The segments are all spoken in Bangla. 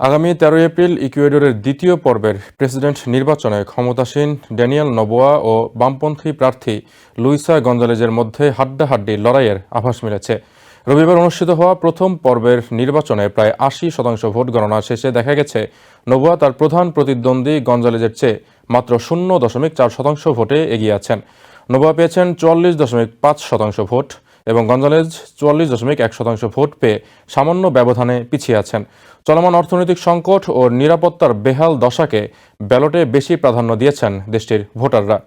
আগামী তেরোই এপ্রিল ইকুয়েডরের দ্বিতীয় পর্বের প্রেসিডেন্ট নির্বাচনে ক্ষমতাসীন ড্যানিয়েল নবোয়া ও বামপন্থী প্রার্থী লুইসা গঞ্জালেজের মধ্যে হাড্ডাহাড্ডি লড়াইয়ের আভাস মিলেছে। রবিবার অনুষ্ঠিত হওয়া প্রথম পর্বের নির্বাচনে প্রায় আশি শতাংশ ভোট গণনা শেষে দেখা গেছে, নবোয়া তার প্রধান প্রতিদ্বন্দ্বী গঞ্জালেজের চেয়ে মাত্র শূন্য দশমিক চার শতাংশ ভোটে এগিয়ে আছেন। নোবোয়া পেয়েছেন চুয়াল্লিশ দশমিক পাঁচ শতাংশ ভোট এবং গঞ্জালেজ চুয়াল্লিশ দশমিক এক শতাংশ ভোট পেয়ে সামান্য ব্যবধানে পিছিয়ে আছেন। চলমান অর্থনৈতিক সংকট ও নিরাপত্তার বেহাল দশাকে ব্যালটে বেশি প্রাধান্য দিয়েছেন দেশটির ভোটাররা।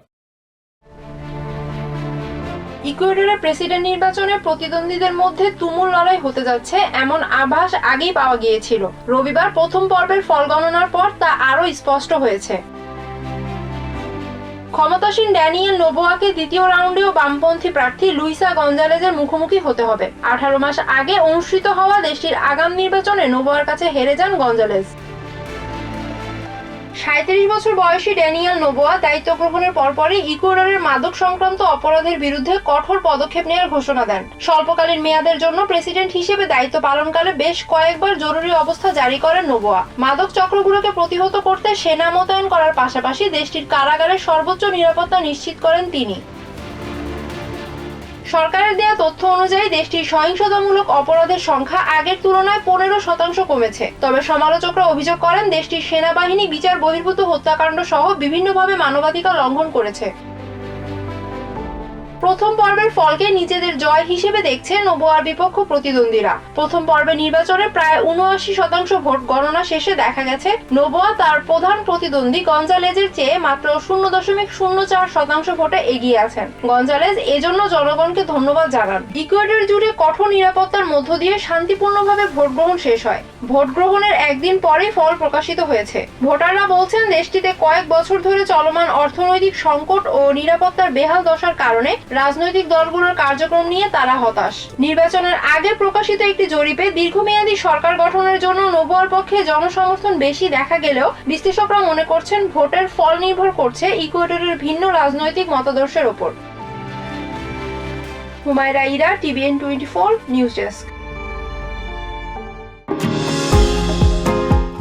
ইকুয়েডরের প্রেসিডেন্ট নির্বাচনে প্রতিদ্বন্দ্বীদের মধ্যে তুমুল লড়াই হতে যাচ্ছে এমন আভাস আগেই পাওয়া গিয়েছিল। রবিবার প্রথম পর্বের ফল গণনার পর তা আরও স্পষ্ট হয়েছে। ক্ষমতাসীন ড্যানিয়েল নোবোয়াকে দ্বিতীয় রাউন্ডেও বামপন্থী প্রার্থী লুইসা গঞ্জালেজের মুখোমুখি হতে হবে। আঠারো মাস আগে অনুষ্ঠিত হওয়া দেশটির আগাম নির্বাচনে নোবোয়ার কাছে হেরে যান গঞ্জালেজ। সাঁত্রিশ বছর বয়সী ড্যানিয়াল নোবোয়া দায়িত্ব গ্রহণের পরপরই ইকুয়েডরের মাদক সংক্রান্ত অপরাধের বিরুদ্ধে কঠোর পদক্ষেপ নেওয়ার ঘোষণা দেন। স্বল্পকালীন মেয়াদের জন্য প্রেসিডেন্ট হিসেবে দায়িত্ব পালনকালে বেশ কয়েকবার জরুরি অবস্থা জারি করেন নোবোয়া মাদক চক্রগুলোকে প্রতিহত করতে সেনা মোতায়েন করার পাশাপাশি দেশটির কারাগারে সর্বোচ্চ নিরাপত্তা নিশ্চিত করেন তিনি। সরকারের দেয়া তথ্য অনুযায়ী দেশটির সহিংসতামূলক অপরাধের সংখ্যা আগের তুলনায় পনেরো শতাংশ কমেছে। তবে সমালোচকরা অভিযোগ করেন, দেশটির সেনাবাহিনী বিচার বহির্ভূত হত্যাকাণ্ড সহ বিভিন্নভাবে মানবাধিকার লঙ্ঘন করেছে। প্রথম পর্বের ফলকে নিজেদের জয় হিসেবে দেখছে নোবোয়ার বিপক্ষ প্রতিদ্বন্দ্বীরা। প্রথম পর্বে নির্বাচনে প্রায় উনআশি শতাংশ ভোট গণনা শেষে দেখা গেছে, নোবোয়া তার প্রধান প্রতিদ্বন্দ্বী গঞ্জালেজের চেয়ে মাত্র শূন্য দশমিক শূন্য চার শতাংশ ভোটে এগিয়ে আছেন। গঞ্জালেজ এজন্য জনগণকে ধন্যবাদ জানান। ইকুয়েডর জুড়ে কঠোর নিরাপত্তার মধ্য দিয়ে শান্তিপূর্ণভাবে ভোট গ্রহণ শেষ হয়। ভোট গ্রহণের একদিন পরেই ফল প্রকাশিত হয়েছে। ভোটাররা বলছেন দেশটিতে কয়েক বছর ধরে চলমান অর্থনৈতিক সংকট ও নিরাপত্তার বেহাল দশার কারণে রাজনৈতিক দলগুলোর কার্যক্রম নিয়ে তারা হতাশ। নির্বাচনের আগে প্রকাশিত একটি জরিপে দীর্ঘমেয়াদী সরকার গঠনের জন্য নোবোয়ার পক্ষে জনসমর্থন বেশি দেখা গেলেও বিশ্লেষকরা মনে করছেন ভোটের ফল নির্ভর করছে ইকুয়েডরের ভিন্ন রাজনৈতিক মতাদর্শের ওপর। Humaira Ira, TVN twenty four, news desk.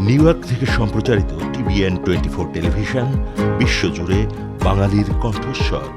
New York থেকে সম্প্রচারিত টিভিএন টোয়েন্টি ফোর টেলিভিশন, বিশ্বজুড়ে বাঙালির কণ্ঠস্বর।